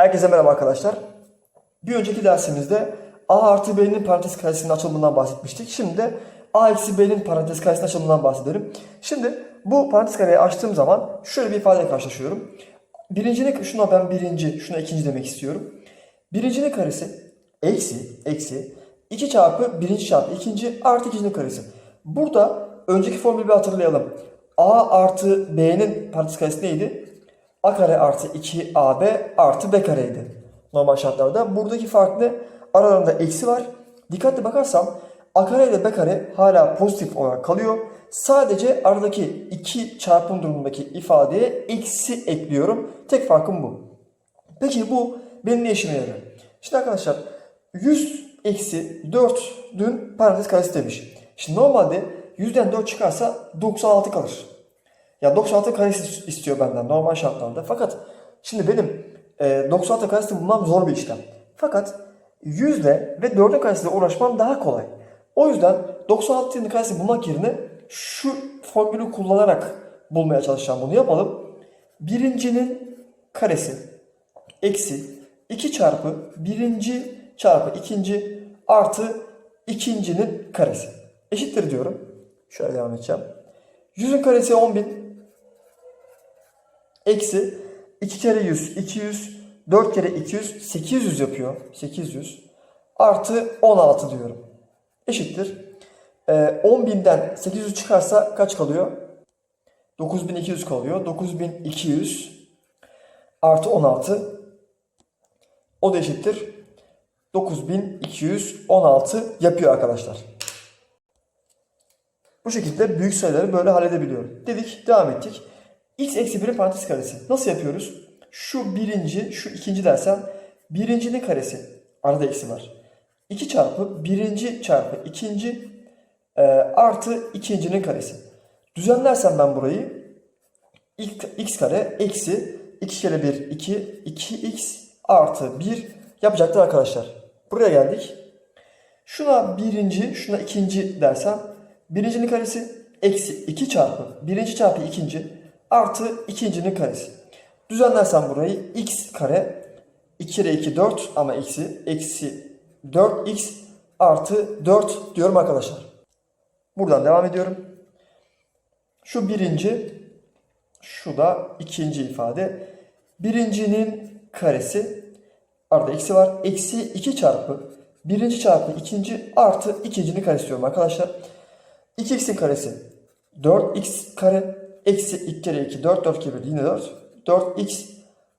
Herkese merhaba arkadaşlar. Bir önceki dersimizde a artı b'nin parantez karesinin açılımından bahsetmiştik. Şimdi de a eksi b'nin parantez karesinin açılımından bahsedelim. Şimdi bu parantez kareyi açtığım zaman şöyle bir ifadeyle karşılaşıyorum. Birincinin, şuna ben birinci, şuna ikinci demek istiyorum. Birincinin karesi eksi, eksi 2 çarpı birinci çarpı ikinci artı ikincinin karesi. Burada önceki formülü bir hatırlayalım. a artı b'nin parantez karesi neydi? A kare artı 2ab artı b kareydi. Normal şartlarda. Buradaki fark ne? Aralarında eksi var. Dikkatli bakarsam a kare ile b kare hala pozitif olarak kalıyor. Sadece aradaki 2 çarpım durumundaki ifadeye eksi ekliyorum. Tek farkım bu. Peki bu benim ne işime yarıyor? Şimdi arkadaşlar 100 eksi 4'ün parantez karesi demiş. Şimdi normalde 100'den 4 çıkarsa 96 kalır. Ya 96 karesi istiyor benden normal şartlarda. Fakat şimdi benim e, 96 karesini bulmam zor bir işlem. Fakat 100 ile ve 4'ün karesiyle uğraşmam daha kolay. O yüzden 96'nın karesini bulmak yerine şu formülü kullanarak bulmaya çalışacağım. Bunu yapalım. Birincinin karesi eksi 2 çarpı birinci çarpı ikinci artı ikincinin karesi. Eşittir diyorum. Şöyle devam edeceğim. 100'ün karesi 10.000 eksi 2 kere 100 200 4 kere 200 800 yapıyor. 800 artı 16 diyorum. Eşittir. Ee, 10.000'den 800 çıkarsa kaç kalıyor? 9200 kalıyor. 9200 artı 16 o da eşittir. 9216 yapıyor arkadaşlar. Bu şekilde büyük sayıları böyle halledebiliyorum. Dedik, devam ettik. X eksi 1'in parantez karesi. Nasıl yapıyoruz? Şu birinci, şu ikinci dersen birincinin karesi. Arada eksi var. 2 çarpı birinci çarpı ikinci e, artı ikincinin karesi. Düzenlersem ben burayı x, x kare eksi 2 kere 1 2 2x artı 1 yapacaktır arkadaşlar. Buraya geldik. Şuna birinci, şuna ikinci dersem birincinin karesi eksi 2 çarpı birinci çarpı ikinci artı ikincinin karesi. Düzenlersem burayı x kare 2 kere 2 4 ama eksi eksi 4x artı 4 diyorum arkadaşlar. Buradan devam ediyorum. Şu birinci, şu da ikinci ifade. Birincinin karesi arada eksi var. Eksi 2 çarpı birinci çarpı ikinci artı ikincinin karesi diyorum arkadaşlar. 2x'in karesi 4x kare eksi 2 kere 2 4 4 kere 1 yine 4. 4x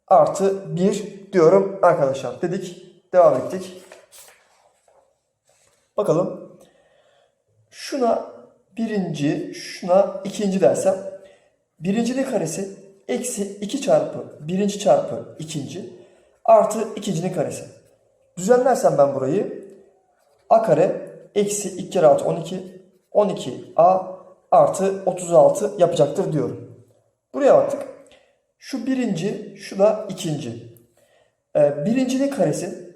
artı 1 diyorum arkadaşlar. Dedik. Devam ettik. Bakalım. Şuna birinci, şuna ikinci dersem birincinin karesi eksi 2 çarpı birinci çarpı ikinci artı ikincinin karesi. Düzenlersem ben burayı a kare eksi 2 kere 6 12 12a artı 36 yapacaktır diyorum. Buraya baktık. Şu birinci, şu da ikinci. Ee, birincinin karesi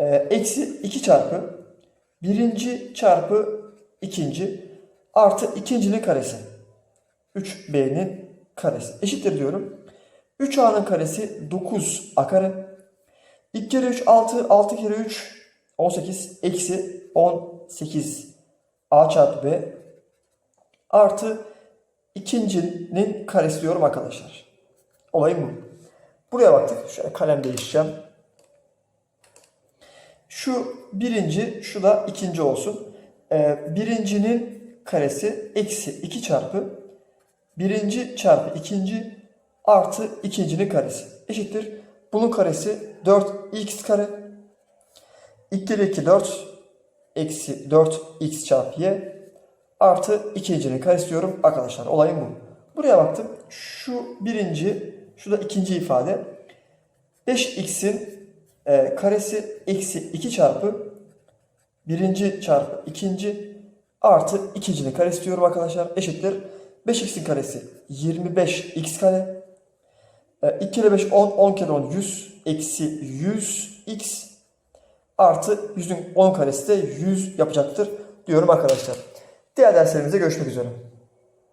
e, eksi 2 çarpı birinci çarpı ikinci artı ikincinin karesi. 3b'nin karesi. Eşittir diyorum. 3a'nın karesi 9a kare. 2 kere 3 6, 6 kere 3 18 eksi 18 a çarpı b artı ikincinin karesi diyorum arkadaşlar. Olayım bu. Buraya baktık. Şöyle kalem değişeceğim. Şu birinci, şu da ikinci olsun. Ee, birincinin karesi eksi 2 çarpı birinci çarpı ikinci artı ikincinin karesi eşittir. Bunun karesi 4x kare. 2 kere 2 4 eksi 4x çarpı y artı ikincinin karesi diyorum arkadaşlar. Olayım bu. Buraya baktım. Şu birinci, şu da ikinci ifade. 5x'in e, karesi eksi 2 çarpı birinci çarpı ikinci artı ikincinin karesi diyorum arkadaşlar. Eşittir. 5x'in karesi 25x kare. 2 kere 5 10, 10 kere 10 100 eksi 100x artı 100'ün 10 karesi de 100 yapacaktır diyorum arkadaşlar. Diğer derslerimizde görüşmek üzere.